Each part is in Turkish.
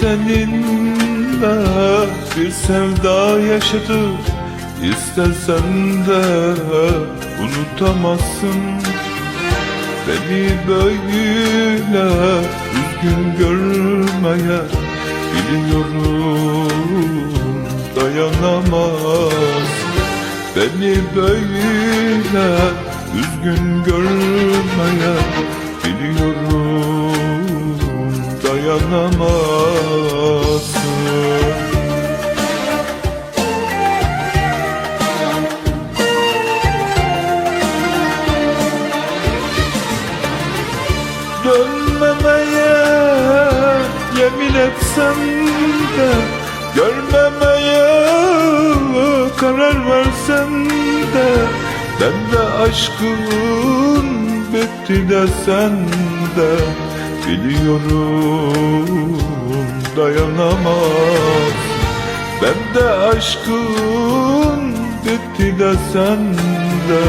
seninle bir sevda yaşadık. İstersen de unutamazsın. Beni böyle üzgün görmeye biliyorum dayanamaz. Beni böyle üzgün görmeye yemin etsem de Görmemeye karar versem de Ben de aşkın bitti desen de Biliyorum dayanamaz. Ben de aşkın bitti desen de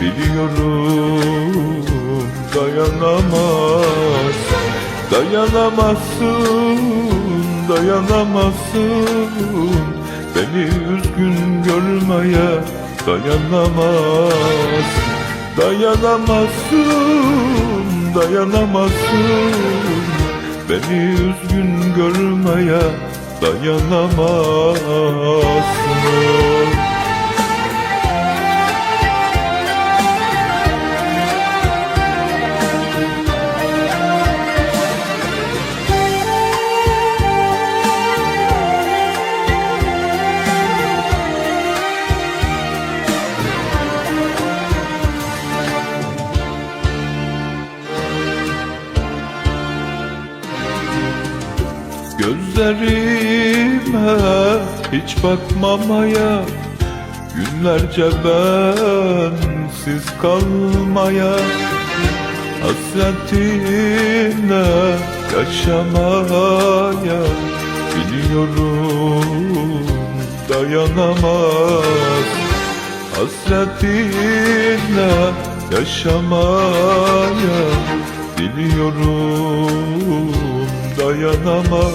Biliyorum Dayanamazsın, dayanamazsın. Beni üzgün görmeye dayanamaz. Dayanamazsın, dayanamazsın. Beni üzgün görmeye dayanamazsın Gözlerime hiç bakmamaya Günlerce bensiz kalmaya Hasretine yaşamaya Biliyorum dayanamaz. Hasretine yaşamaya Biliyorum dayanamazsın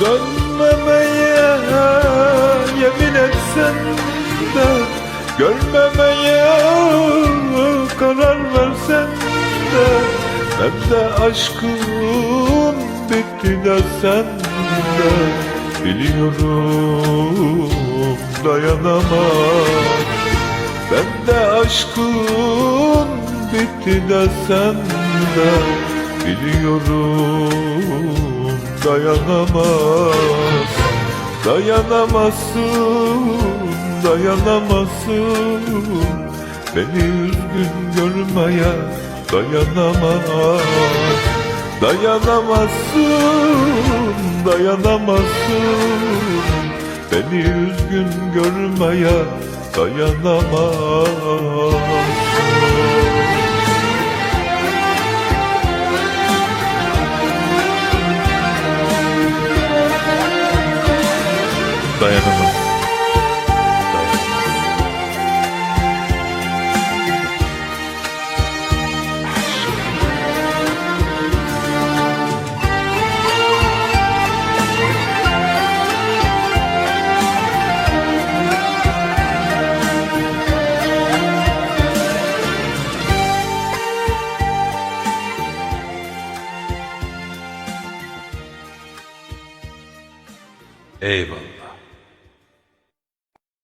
Dönmemeye yemin etsen de Görmemeye karar versen de Ben de aşkın bitti desen de Biliyorum dayanamaz Ben de aşkın bitti de Biliyorum dayanamaz. Dayanamazsın, dayanamazsın. Beni üzgün görmeye dayanamaz Dayanamazsın, dayanamazsın Beni üzgün görmeye dayanamazsın Dayanamaz. Eyvallah.